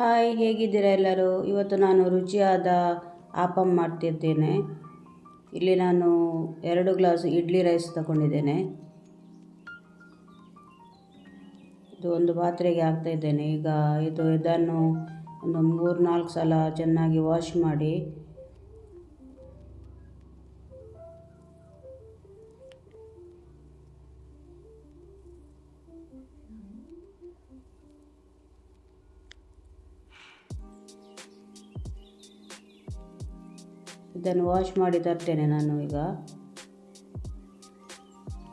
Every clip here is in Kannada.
ಹಾಯ್, ಹೇಗಿದ್ದೀರಾ ಎಲ್ಲರೂ? ಇವತ್ತು ನಾನು ರುಚಿಯಾದ ಆಪಮ್ ಮಾಡ್ತಿದ್ದೇನೆ. ಇಲ್ಲಿ ನಾನು ಎರಡು ಗ್ಲಾಸ್ ಇಡ್ಲಿ ರೈಸ್ ತಗೊಂಡಿದ್ದೇನೆ. ಇದು ಒಂದು ಪಾತ್ರೆಗೆ ಹಾಕ್ತಾ ಇದ್ದೇನೆ. ಈಗ ಇದು ಇದನ್ನು ಒಂದು ಮೂರು ನಾಲ್ಕು ಸಲ ಚೆನ್ನಾಗಿ ವಾಶ್ ಮಾಡಿ ಇದನ್ನು ವಾಶ್ ಮಾಡಿ ತರ್ತೇನೆ ನಾನು ಈಗ.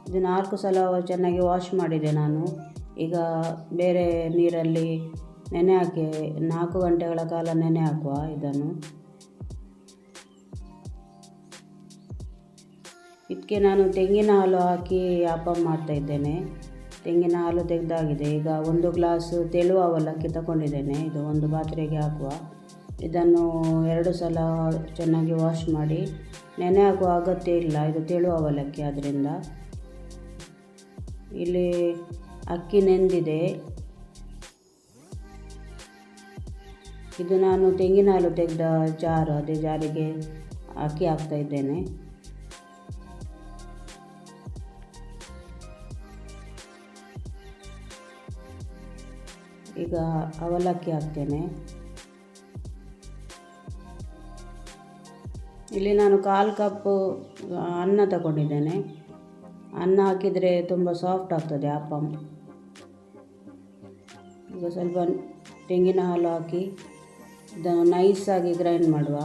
ಇದು ನಾಲ್ಕು ಸಲ ಚೆನ್ನಾಗಿ ವಾಶ್ ಮಾಡಿದೆ ನಾನು. ಈಗ ಬೇರೆ ನೀರಲ್ಲಿ ನೆನೆ ಹಾಕಿ, ನಾಲ್ಕು ಗಂಟೆಗಳ ಕಾಲ ನೆನೆ ಹಾಕುವ ಇದನ್ನು. ಇದಕ್ಕೆ ನಾನು ತೆಂಗಿನ ಹಾಲು ಹಾಕಿ ಹಬ್ಬ ಮಾಡ್ತಾ ಇದ್ದೇನೆ. ತೆಂಗಿನ ಹಾಲು ತೆಗೆದಾಗಿದೆ. ಈಗ ಒಂದು ಗ್ಲಾಸ್ ತೆಳುವ ಅವಲಕ್ಕಿ ತಗೊಂಡಿದ್ದೇನೆ. ಇದು ಒಂದು ಪಾತ್ರೆಗೆ ಹಾಕುವ. ಇದನ್ನು ಎರಡು ಸಲ ಚೆನ್ನಾಗಿ ವಾಶ್ ಮಾಡಿ, ನೆನೆ ಹಾಕುವ ಅಗತ್ಯ ಇಲ್ಲ. ಇದು ತೆಳು ಅವಲಕ್ಕಿ ಆದ್ದರಿಂದ ಇಲ್ಲಿ ಅಕ್ಕಿ ನೆಂದಿದೆ. ಇದು ನಾನು ತೆಂಗಿನ ಹಾಲು ತೆಗೆದ ಜಾರು, ಅದೇ ಜಾರಿಗೆ ಅಕ್ಕಿ ಹಾಕ್ತಾ ಇದ್ದೇನೆ. ಈಗ ಅವಲಕ್ಕಿ ಹಾಕ್ತೇನೆ. ಇಲ್ಲಿ ನಾನು ಕಾಲು ಕಪ್ಪು ಅನ್ನ ತಗೊಂಡಿದ್ದೇನೆ. ಅನ್ನ ಹಾಕಿದರೆ ತುಂಬ ಸಾಫ್ಟ್ ಆಗ್ತದೆ ಅಪ್ಪಮ್ ಈಗ ಸ್ವಲ್ಪ ತೆಂಗಿನ ಹಾಲು ಹಾಕಿ, ಇದನ್ನು ನೈಸಾಗಿ ಗ್ರೈಂಡ್ ಮಾಡುವ.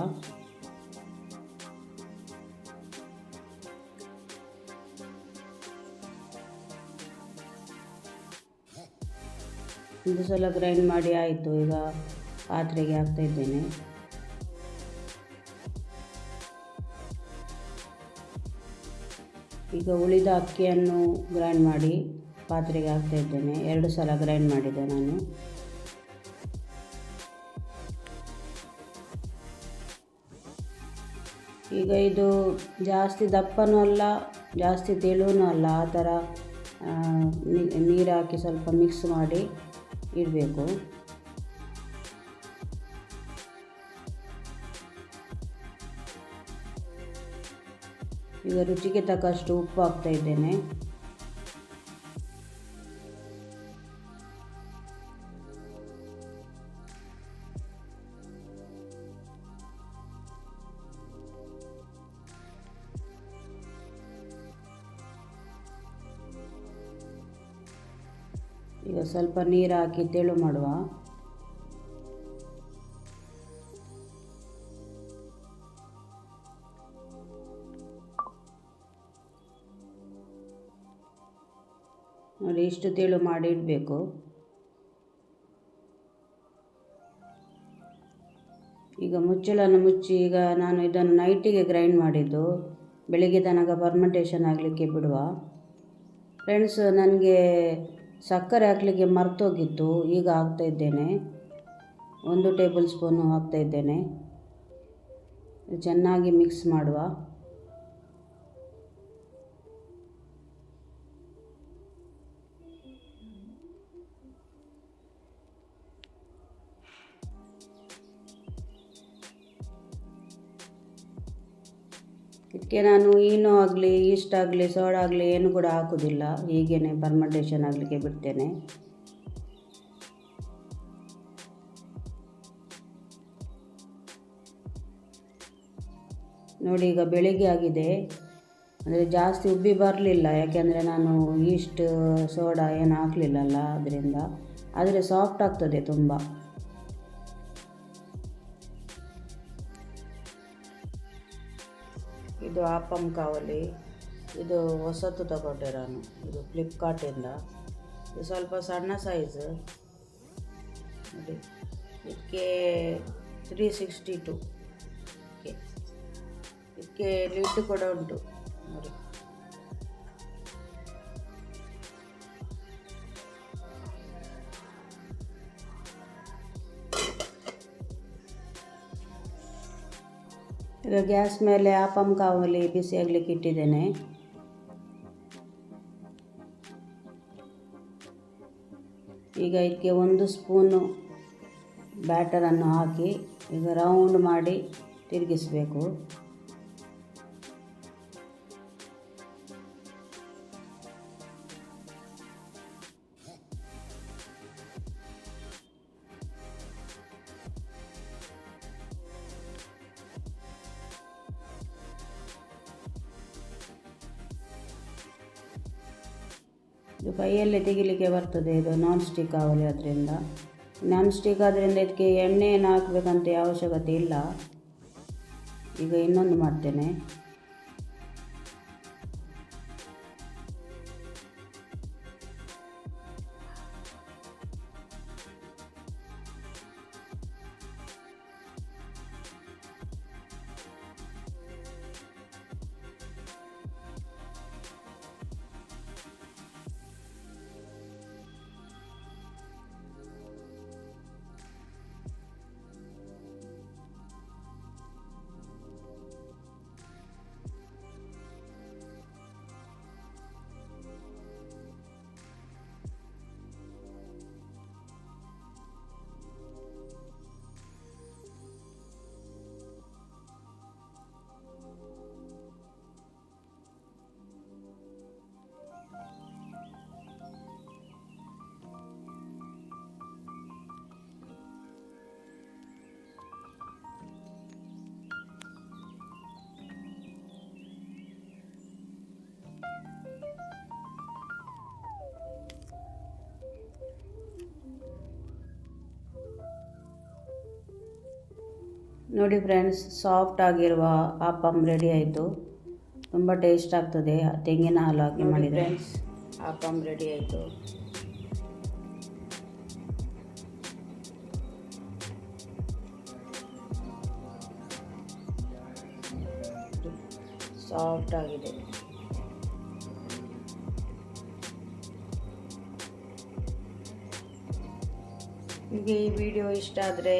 ಒಂದು ಸಲ ಗ್ರೈಂಡ್ ಮಾಡಿ ಆಯಿತು, ಈಗ ಪಾತ್ರೆಗೆ ಹಾಕ್ತಾ ಈಗ ಉಳಿದ ಅಕ್ಕಿಯನ್ನು ಗ್ರೈಂಡ್ ಮಾಡಿ ಪಾತ್ರೆಗೆ ಹಾಕ್ತಾ ಇದ್ದೇನೆ. ಎರಡು ಸಲ ಗ್ರೈಂಡ್ ಮಾಡಿದೆ ನಾನು. ಈಗ ಇದು ಜಾಸ್ತಿ ದಪ್ಪನೂ ಅಲ್ಲ, ಜಾಸ್ತಿ ತೆಳುವೂ ಅಲ್ಲ. ಆ ಥರ ನೀರು ಹಾಕಿ ಸ್ವಲ್ಪ ಮಿಕ್ಸ್ ಮಾಡಿ ಇಡಬೇಕು. ಈಗ ರುಚಿಗೆ ತಕ್ಕಷ್ಟು ಉಪ್ಪು ಹಾಕ್ತಾ ಇದ್ದೇನೆ. ಈಗ ಸ್ವಲ್ಪ ನೀರು ಹಾಕಿ ತೆಳು ಮಾಡುವ. ನೋಡಿ, ಇಷ್ಟು ತೆಳು ಮಾಡಿ ಇಡಬೇಕು ಈಗ ಮುಚ್ಚಳನ್ನು ಮುಚ್ಚಿ, ಈಗ ನಾನು ಇದನ್ನು ನೈಟಿಗೆ ಗ್ರೈಂಡ್ ಮಾಡಿದ್ದು. ಬೆಳಿಗ್ಗೆ ತನಕ ಫರ್ಮೆಂಟೇಷನ್ ಆಗಲಿಕ್ಕೆ ಬಿಡುವ. ಫ್ರೆಂಡ್ಸ್ ನನಗೆ ಸಕ್ಕರೆ ಹಾಕಲಿಕ್ಕೆ ಮರ್ತೋಗಿತ್ತು. ಈಗ ಹಾಕ್ತಾ ಇದ್ದೇನೆ. ಒಂದು ಟೇಬಲ್ ಸ್ಪೂನು ಹಾಕ್ತಾ ಇದ್ದೇನೆ. ಚೆನ್ನಾಗಿ ಮಿಕ್ಸ್ ಮಾಡುವ. ಇದಕ್ಕೆ ನಾನು ಏನೂ ಆಗಲಿ ಈಸ್ಟ್ ಆಗಲಿ, ಸೋಡಾ ಆಗಲಿ ಏನು ಕೂಡ ಹಾಕೋದಿಲ್ಲ. ಹೀಗೇ ಪರ್ಮಂಟೇಷನ್ ಆಗಲಿಕ್ಕೆ ಬಿಡ್ತೇನೆ. ನೋಡಿ, ಈಗ ಬೆಳಿಗ್ಗೆ ಆಗಿದೆ. ಅಂದರೆ ಜಾಸ್ತಿ ಉಬ್ಬಿ ಬರಲಿಲ್ಲ. ಯಾಕೆಂದರೆ ನಾನು ಈಸ್ಟ್ ಸೋಡಾ ಏನು ಹಾಕಲಿಲ್ಲಲ್ಲ ಅದರಿಂದ. ಆದರೆ ಸಾಫ್ಟ್ ಆಗ್ತದೆ ತುಂಬ. ಇದು ಆಪಮ್ ಕಾವಲಿ, ಇದು ಹೊಸತು ತಗೊಂಡೆ ನಾನು, ಇದು ಫ್ಲಿಪ್ಕಾರ್ಟಿಂದ ಇದು. ಸ್ವಲ್ಪ ಸಣ್ಣ ಸೈಜ್ ನೋಡಿ, ಇದಕ್ಕೆ ತ್ರೀ ಸಿಕ್ಸ್ಟಿ ಟು ಇದಕ್ಕೆ ಲಿಡ್ ಕೂಡ ಉಂಟು, ನೋಡಿ. ಈಗ ಗ್ಯಾಸ್ ಮೇಲೆ ಆಪಮ್ ಕಾವಲಿ ಬಿಸಿ ಆಗಲಿಕ್ಕೆ ಇಟ್ಟಿದ್ದೇನೆ. ಈಗ ಇದಕ್ಕೆ ಒಂದು ಸ್ಪೂನು ಬ್ಯಾಟರನ್ನು ಹಾಕಿ ಈಗ ರೌಂಡ್ ಮಾಡಿ ತಿರುಗಿಸಬೇಕು. ಇದು ಕೈಯಲ್ಲೇ ತೆಗಿಲಿಕ್ಕೆ ಬರ್ತದೆ ಇದು ನಾನ್ ಸ್ಟಿಕ್ ಆಗಲಿ ಅದರಿಂದ ನಾನ್ ಸ್ಟಿಕ್ ಆದ್ದರಿಂದ ಇದಕ್ಕೆ ಎಣ್ಣೆಯನ್ನು ಹಾಕಬೇಕಂತ ಅವಶ್ಯಕತೆ ಇಲ್ಲ. ಈಗ ಇನ್ನೊಂದು ಮಾಡ್ತೇನೆ. ನೋಡಿ ಫ್ರೆಂಡ್ಸ್ ಸಾಫ್ಟ್ ಆಗಿರುವ ಆಪಮ್ ರೆಡಿ ಆಯಿತು. ತುಂಬ ಟೇಸ್ಟ್ ಆಗ್ತದೆ ತೆಂಗಿನ ಹಾಲು ಹಾಕಿ ಮಾಡಿದರೆ. ಫ್ರೆಂಡ್ಸ್ ಆಪಮ್ ರೆಡಿ ಆಯಿತು. ಸಾಫ್ಟ್ ಆಗಿದೆ. ನಿಮಗೆ ಈ ವಿಡಿಯೋ ಇಷ್ಟ ಆದರೆ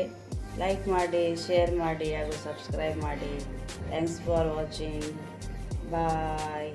ಲೈಕ್ ಮಾಡಿ ಶೇರ್ ಮಾಡಿ ಹಾಗೂ ಸಬ್ಸ್ಕ್ರೈಬ್ ಮಾಡಿ. Thanks for watching bye